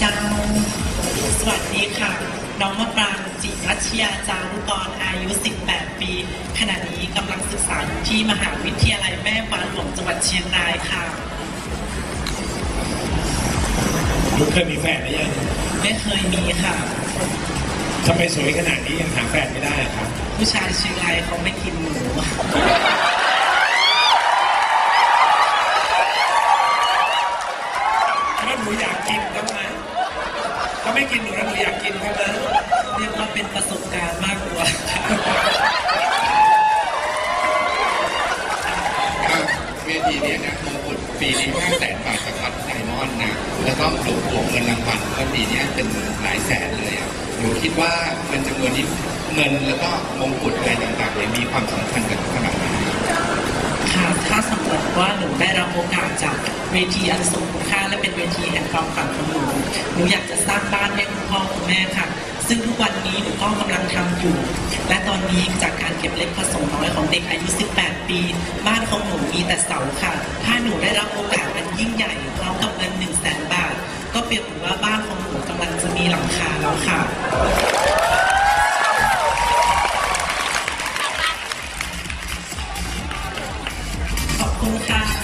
จ้า สวัสดีค่ะ น้องมะปรางจิรัชยาจารุกรอายุ 18 ปี ขณะนี้กำลังศึกษาอยู่ที่มหาวิทยาลัยแม่ฟ้าหลวงจังหวัดเชียงรายค่ะลูกเคยมีแฟนหรือยังไม่เคยมีค่ะทำไมสวยขนาดนี้ยังหาแฟนไม่ได้ครับ ผู้ชายเชียงรายเขาไม่กินหมู เขาไม่กินหนูแล้วหนูอยากกินเขาไหมเรียกว่าเป็นประสบการณ์มากกว่าค่ะก็เวทีเนี้นะมงกุฎปีนี้ห้าแสนบาทกับพัดไดมอนด์นะ แล้วก็รวมรวมเงินรางวัลก็ปีนี้เป็นหลายแสนเลยอะหนูคิดว่าเงินจำนวนนี้เงินแล้วก็มงกุฎอะไรต่างๆเนี่ยมีความสำคัญกันขนาดไหนค่ะถ้าสมมติว่าหนูได้รับโอกาสจากเวทีอันทรงคุณค่าและ เป็นเวทีแห่งความฝันของหนูหนูอยากจะสร้างบ้านให้คุณพ่อคุณแม่ค่ะ ซึ่งทุกวันนี้หนูก็กำลังทำอยู่ และตอนนี้จากการเก็บเล็กผสมน้อยของเด็กอายุ 18 ปี บ้านของหนูมีแต่เสาค่ะ ถ้าหนูได้รับโอกาสอันยิ่งใหญ่พร้อมกับเงิน1 0 0 0 0แสนบาท ก็เปรียบเหมือนว่าบ้านของหนูกำลังจะมีหลังคาแล้วค่ะขอบคุณค่ะ